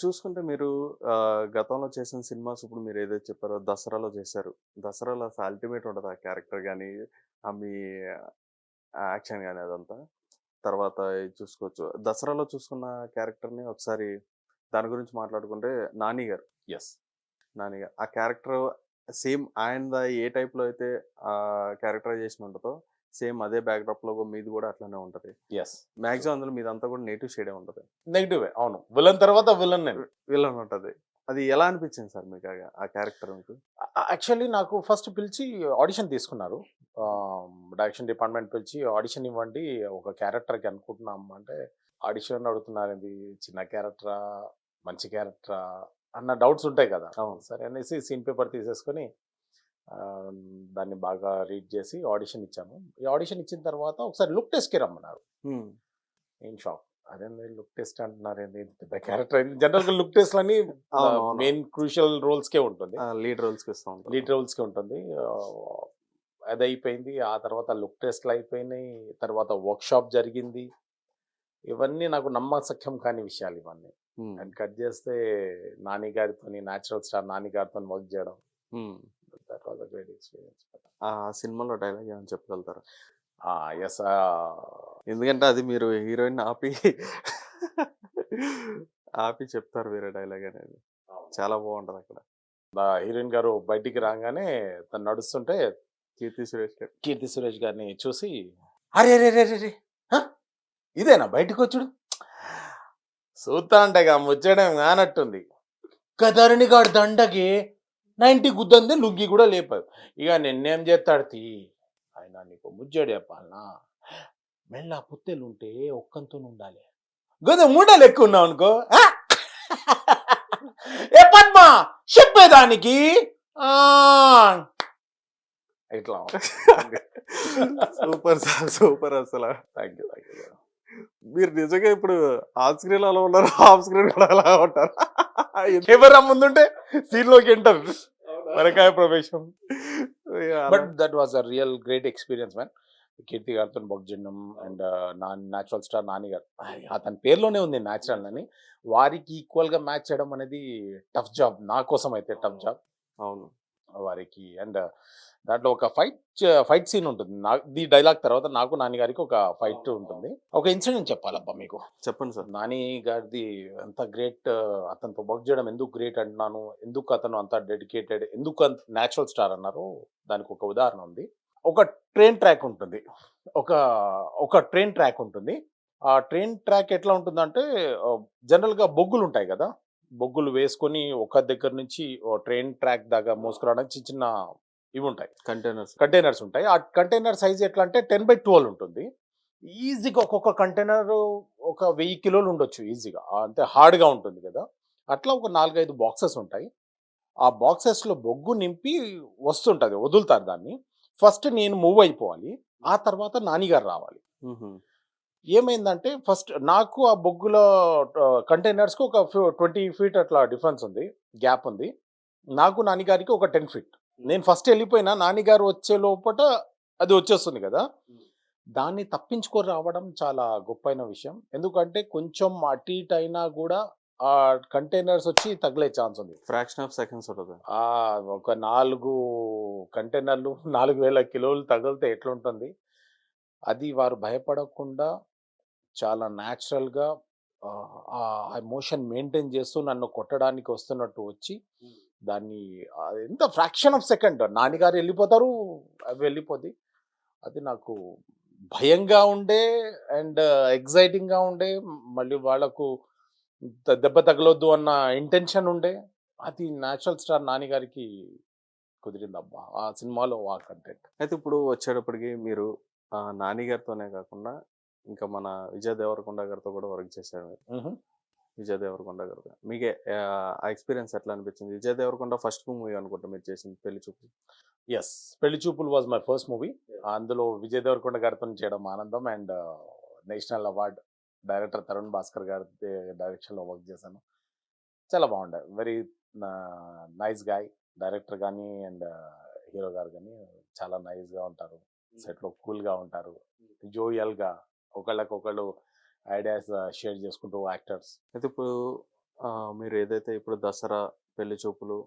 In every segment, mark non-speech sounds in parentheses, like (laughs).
చూసుకుంటే మీరు గతంలో చేసిన సినిమాస్ ఇప్పుడు మీరు ఏదైతే చెప్పారో 'దసరాలో' చేశారు. 'దసరాలో' అసలు అల్టిమేట్ ఉంటది ఆ క్యారెక్టర్ గాని, ఆహ్, మీ యాక్షన్ గాని అదంతా. తర్వాత చూసుకోవచ్చు. 'దసరాలో' చూసుకున్న క్యారెక్టర్‌ని ఒకసారి దాని గురించి మాట్లాడుకుంటే 'నాని' గారు. యెస్. 'నాని' గారు. ఆ క్యారెక్టర్ సేమ్ ఆయనది ఏ టైప్‌లో అయితే క్యారెక్టరైజేషన్ ఉంటదో సేమ్ అదే బ్యాక్‌డ్రాప్‌లో మీది కూడా అట్లనే ఉంటది. యెస్. మాక్సిమం అందులో మీదంతా కూడా నేటివ్ షేడే ఉంటది. నెగెటివే అవును. విలన్ తర్వాత విలన్. విలన్ ఉంటది. అది ఎలా అనిపించింది సార్ మీకు ఆ- క్యారెక్టర్ మీకు? యాక్చువల్లీ నాకు ఫస్ట్ పిలిచి ఆడిషన్ తీసుకున్నారు. డైరెక్షన్ డిపార్ట్మెంట్ పిలిచి ఆడిషన్ ఇవ్వండి ఒక క్యారెక్టర్‌కి అనుకుంటున్నాం అంటే, ఆడిషన్ అడుగుతున్నారేంది చిన్న క్యారెక్టరా? మంచి క్యారెక్టరా? అన్న డౌట్స్ ఉంటాయి కదా! అవును. సరే అనేసి సీన్ పేపర్ తీసేసుకొని దాన్ని బాగా రీడ్ చేసి ఆడిషన్ ఇచ్చాను. ఈ ఆడిషన్ ఇచ్చిన తర్వాత ఒకసారి లుక్ టెస్ట్‌కి రమ్మన్నారు. నేను షాక్. అదేంది లుక్ టెస్ట్ అంటున్నారేంది ఇంత పెద్ద క్యారెక్టర్ అయింది. జనరల్‌గా లుక్ అవును, అవును. మెయిన్ క్రూషియల్ రోల్స్‌కే ఉంటుంది. ఆ! లీడ్ ఇస్తా ఉంటారు. లీడ్ రోల్స్‌కి ఉంటుంది. ఆహ్, అది అయిపోయింది. ఆ తర్వాత లుక్ టెస్ట్‌లు అయిపోయినాయి. తర్వాత వర్క్‌షాప్ జరిగింది. ఇవన్నీ నాకు నమ్మశక్యం కాని విషయాలు ఇవన్నీ. అండ్ కట్ చేస్తే నాని గారితోని నేచురల్ స్టార్ నాని గారితోని వర్క్ చేయడం. That was a great experience. ఆ సినిమాలో డైలాగ్ ఏమైనా చెప్పగలుగుతారా? ఆహ్, ఎందుకంటే అది మీరు హీరోయిన్‌ని ఆపి (laughs) ఆపి చెప్తారు వేరే డైలాగ్ అనేది. చాలా బావుంటది అక్కడ. హీరోయిన్ గారు బయటికి రాగానే తను నడుస్తుంటే కీర్తి సురేష్ గారు. కీర్తి సురేష్ గారిని చూసి అరే రే రే రే? ఇదేనా బయటకు వచ్చుడు చూస్తా అంటే ముచ్చడం కానట్టుంది కదరణి గాడి దండకి నైంటీ గుద్దంది లుంగి కూడా లేపారు. ఇక నిన్నేం చేస్తాడు తీ. ఆయన నీకు ముజ్జడు చెప్పాలనా? మెల్ల పుత్తెలు ఉంటే ఒక్కంతో ఉండాలి గద మూడలు ఎక్కువ ఉన్నావు అనుకో? ఏ పద్మ? చెప్పేదానికి? ఇట్లా సూపర్ సార్ సూపర్ అసలు. థ్యాంక్ యూ థ్యాంక్ యూ మీరు నిజంగా ఇప్పుడు ఆఫ్ స్క్రీన్ అలా ఉన్నారు? ఆఫ్ స్క్రీన్ కూడా అలా ఉంటారు. (laughs) కెమెరా ముందుంటే సీన్లోకి ఎంటర్ వరకాయ ప్రవేశం. But that was a real great experience man Keerthi గారితో బొక్ చేయడం అండ్ నా న్యాచురల్ స్టార్ నాని గారు. అతని పేరులోనే ఉంది న్యాచురల్ అని. వారికి ఈక్వల్గా మ్యాచ్ చేయడం అనేది టఫ్ జాబ్ నా కోసం అయితే టఫ్ జాబ్ అవును. వారికి. అండ్ దాంట్లో ఒక ఫైట్ ఫైట్ సీన్ ఉంటుంది. నా ఈ డైలాగ్ తర్వాత నాకు నాని గారికి ఒక ఫైట్ ఉంటుంది. ఒక ఇన్సిడెంట్ చెప్పాలబ్బా మీకు. చెప్పండి సార్. నాని గారిది అంత గ్రేట్ అతనితో వర్క్ చేయడం ఎందుకు గ్రేట్ అంటున్నాను? ఎందుకు అతను అంత డెడికేటెడ్ ఎందుకు అంత న్యాచురల్ స్టార్ అన్నారు దానికి ఒక ఉదాహరణ ఉంది. ఒక ట్రైన్ ట్రాక్ ఉంటుంది. ఒక ఒక ట్రైన్ ట్రాక్ ఉంటుంది. ఆ ట్రైన్ ట్రాక్ ఎట్లా ఉంటుందంటే జనరల్గా బొగ్గులు ఉంటాయి కదా? బొగ్గులు వేసుకొని ఒక దగ్గర నుంచి ట్రైన్ ట్రాక్ దాకా మోసుకురావడానికి చిన్న చిన్న ఇవి ఉంటాయి. కంటైనర్స్. కంటైనర్స్ ఉంటాయి. ఆ కంటైనర్ సైజ్ ఎట్లా అంటే టెన్ బై ట్వెల్వ్ ఉంటుంది. ఈజీగా ఒక్కొక్క కంటైనర్ ఒక వెయ్యి కిలోలు ఉండొచ్చు ఈజీగా. అంటే హార్డ్గా ఉంటుంది కదా. అట్లా ఒక నాలుగైదు బాక్సెస్ ఉంటాయి. ఆ బాక్సెస్లో బొగ్గు నింపి వస్తుంటుంది వదులుతారు దాన్ని. ఫస్ట్ నేను మూవ్ అయిపోవాలి. ఆ తర్వాత నానిగారు రావాలి. ఏమైందంటే ఫస్ట్ నాకు ఆ బొగ్గుల కంటైనర్స్కి ఒక ట్వంటీ ఫీట్ అట్లా డిఫరెన్స్ ఉంది గ్యాప్ ఉంది. నాకు నానిగారికి ఒక టెన్ ఫీట్. నేను ఫస్ట్ వెళ్ళిపోయినా నానిగారు వచ్చే లోపల అది వచ్చేస్తుంది కదా. దాన్ని తప్పించుకొని రావడం చాలా గొప్పైన విషయం. ఎందుకంటే కొంచెం అటు ఇటు అయినా కూడా ఆ కంటైనర్స్ వచ్చి తగిలే ఛాన్స్ ఉంది. ఫ్రాక్షన్ ఆఫ్ సెకండ్స్ ఉంటది. ఆ ఒక నాలుగు కంటైనర్లు నాలుగు వేల కిలోలు తగిలితే ఎట్లుంటుంది? అది వారు భయపడకుండా చాలా న్యాచురల్గా ఆ ఎమోషన్ మెయింటైన్ చేస్తూ నన్ను కొట్టడానికి వస్తున్నట్టు వచ్చి దాన్ని ఎంత ఫ్రాక్షన్ ఆఫ్ సెకండ్ నాన్నగారు వెళ్ళిపోతారు అవి వెళ్ళిపోద్ది అది నాకు భయంగా ఉండే అండ్ ఎగ్జైటింగ్గా ఉండే మళ్ళీ వాళ్ళకు దెబ్బ తగలొద్దు అన్న ఇంటెన్షన్ ఉండే. అది న్యాచురల్ స్టార్ నాని గారికి కుదిరిందబ్బా ఆ సినిమాలో ఆ కంటెంట్. అయితే ఇప్పుడు వచ్చేటప్పటికి మీరు ఆహ్, నాని గారితోనే కాకుండా ఇంకా మన విజయ్ దేవరకొండ గారితో కూడా వర్క్ చేశారు మీరు. విజయ్ దేవరకొండ గారితో. మీకే ఆ ఎక్స్‌పీరియన్స్ ఎట్లా అనిపించింది? విజయ్ దేవరకొండ ఫస్ట్ మూవీ అనుకుంటా మీరు చేసింది పెళ్ళి చూపులు. ఎస్ పెళ్ళి చూపులు వాజ్ మై ఫస్ట్ మూవీ అందులో విజయ్ దేవరకొండ గారితో చేయడం ఆనందం and national award director Tarun Bhaskar గారి డైరెక్షన్లో వర్క్ చేశాను. చాలా బాగుండే. వెరీ నైస్ గాయ్ డైరెక్టర్ కానీ అండ్ హీరో గారు కానీ చాలా నైస్గా ఉంటారు. సెట్లో కూల్గా ఉంటారు. జోయల్గా ఒకళ్ళకొకళ్ళు ఐడియాస్ షేర్ చేసుకుంటూ యాక్టర్స్. అయితే ఇప్పుడు మీరు ఏదైతే ఇప్పుడు దసరా పెళ్ళి చూపులు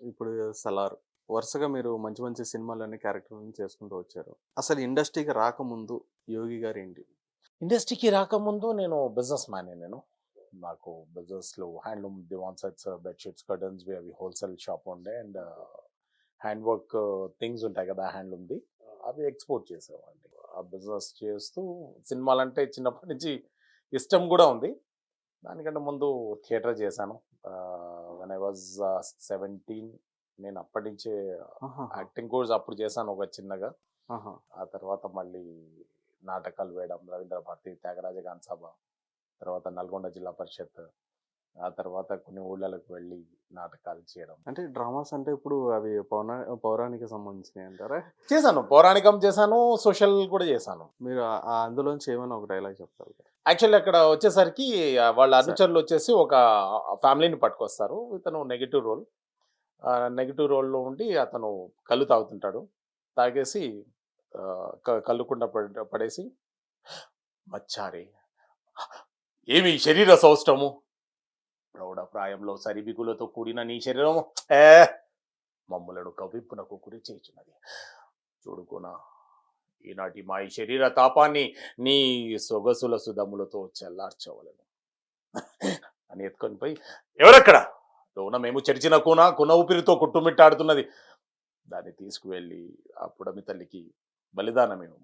ఇప్పుడు సలార్ వరుసగా మీరు మంచి మంచి సినిమాలన్నీ క్యారెక్టర్లను చేసుకుంటూ వచ్చారు. అసలు ఇండస్ట్రీకి రాకముందు యోగి గారు ఏంటి? ఇండస్ట్రీకి రాకముందు నేను బిజినెస్ మ్యాన్ నేను. నాకు బిజినెస్లో handloom divan sets bedsheets curtains అవి హోల్సేల్ షాప్ ఉండే అండ్ హ్యాండ్ వర్క్ థింగ్స్ ఉంటాయి కదా హ్యాండ్లూమ్ది అవి ఎక్స్పోర్ట్ చేసేవాడిని. బిజినెస్ చేస్తూ సినిమాలంటే చిన్నప్పటి నుంచి ఇష్టం కూడా ఉంది. దానికంటే ముందు థియేటర్ చేశాను. వన్ ఐ వాజ్ సెవెంటీన్ నేను అప్పటి నుంచే యాక్టింగ్ కోర్స్ అప్పుడు చేశాను ఒక చిన్నగా. ఆ తర్వాత మళ్ళీ నాటకాలు వేయడం రవీంద్ర భారతి త్యాగరాజ సభ తర్వాత నల్గొండ జిల్లా పరిషత్ ఆ తర్వాత కొన్ని ఊళ్ళలకు వెళ్ళి నాటకాలు చేయడం. అంటే డ్రామాస్ అంటే ఇప్పుడు అవి పౌరా పౌరాణిక సంబంధించినవి అంటారా? చేశాను. పౌరాణికం చేశాను సోషల్ కూడా చేశాను. మీరు అందులోంచి ఏమైనా ఒక డైలాగ్ చెప్తారు? యాక్చువల్లీ అక్కడ వచ్చేసరికి వాళ్ళ అనుచరులు వచ్చేసి ఒక ఫ్యామిలీని పట్టుకొస్తారు. ఇతను నెగిటివ్ రోల్. నెగిటివ్ రోల్లో ఉండి అతను కళ్ళు తాగుతుంటాడు. తాగేసి కళ్ళుకుండా పడ- పడేసి మచ్చారే ఏమి శరీర సౌష్టము? ప్రౌఢ ప్రాయంలో సరిబిగులతో కూడిన నీ శరీరం ఏ? మమ్ములను కవింపునకు గురి చేయుచున్నది. చూడుకోనా ఈనాటి మా ఈ శరీర తాపాన్ని నీ సొగసుల సుధములతో చల్లార్చవలను. అని ఎత్తుకొని పోయి ఎవరక్కడ? లోన మేము చరిచిన కూన కున ఊపిరితో కుట్టుమిట్టాడుతున్నది. దాన్ని తీసుకువెళ్ళి ఆ పుడమి తల్లికి బలిదానమేము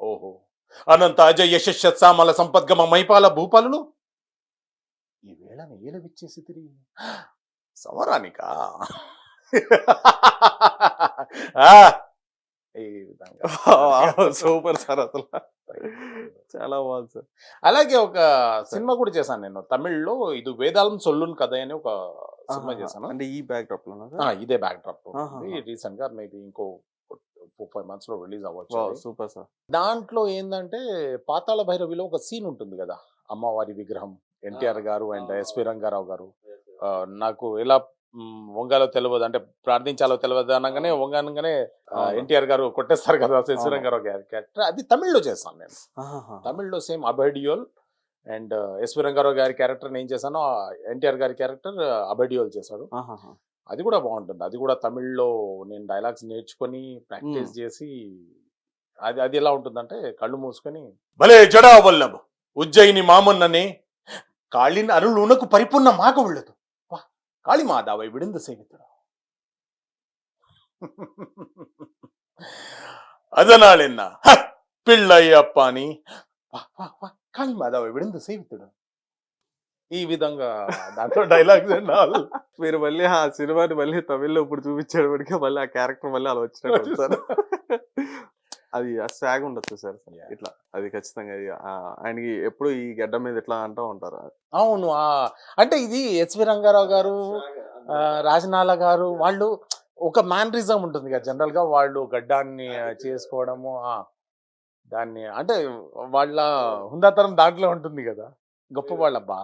ఓహో! అనంత అజయ యశస్సామల సంపద్గమ మైపాల భూపాలులు? ఈ వేళ ఏలవిచ్చేసి తిరిగి సమరానిక ఈ విధంగా (laughs) (laughs) సూపర్ సార్ అసలు. చాలా బాగుంది సార్. అలాగే ఒక సినిమా కూడా చేశాను నేను. తమిళ్ళో ఇది వేదాలం సొల్లున్ కథ అని ఒక సినిమా చేశాను. అంటే ఈ బ్యాక్ డ్రాప్ ఆ, ఇదే బ్యాక్ డ్రాప్. రీసెంట్గా మేబీ ఇంకో ఫోర్ ఫైవ్ మంత్స్లో రిలీజ్ అవ్వచ్చు. Super sir. దాంట్లో ఏంటంటే పాతాళ భైరవిలో ఒక సీన్ ఉంటుంది కదా అమ్మవారి విగ్రహం. ఎన్టీఆర్ గారు అండ్ ఎస్పి రంగారావు గారు నాకు ఎలా వంగాలో తెలియదు అంటే ప్రార్థించాలో తెలియదు అనగానే వంగనగానే. ఎన్టీఆర్ గారు కొట్టేస్తారు కదా ఎస్పి. రంగారావు గారి క్యారెక్టర్ అది తమిళ్ళో చేస్తాను నేను. తమిళ్ళో సేమ్ అబడియోల్ అండ్ ఎస్వి రంగారావు గారి క్యారెక్టర్ నేను చేశాను ఎన్టీఆర్ గారి క్యారెక్టర్ అబడియోల్ చేశాడు. అది కూడా బాగుంటుంది అది కూడా తమిళ్ళో నేను డైలాగ్స్ నేర్చుకొని ప్రాక్టీస్. చేసి అది అది ఎలా ఉంటుందంటే కళ్ళు మూసుకొని భలే జడా వల్లభ ఉజ్జయిని మామన్ననే ಕಾಳಿನ ಅರುಳು ಉಣಕು ಪರಿಪೂರ್ಣ ಮಾಗವುಳ್ಳದು ವಾ ಕಾಳಿ ಮಾದಾವ ಇವಿಡಿಂದ ಸೇವಿತಳು அதனாலென்ன పిళ్ళయ్యప్ప అని కాళీమాధవ విడింద సేవితుడు ఈ విధంగా దాంట్లో డైలాగ్స్ అన్నారు మీరు మళ్ళీ ఆ సినిమాని మళ్ళీ తమిళ్ళో ఇప్పుడు చూపించాడు మళ్ళీ ఆ క్యారెక్టర్ మళ్ళీ అలా వచ్చినట్టు అది సాగ్ ఉండొచ్చు సార్. ఇట్లా. అది ఖచ్చితంగా ఆయనకి ఎప్పుడు ఈ గడ్డ మీద ఇట్లా అంటూ ఉంటారు? అవును ఆ అంటే ఇది ఎస్వి రంగారావు గారు రాజనాల గారు వాళ్ళు ఒక మ్యానరిజం ఉంటుంది కదా జనరల్గా వాళ్ళు గడ్డాన్ని చేసుకోవడము ఆ, దాన్ని అంటే వాళ్ళ హుందాతనం దాంట్లో ఉంటుంది కదా? గొప్ప వాళ్ళ బా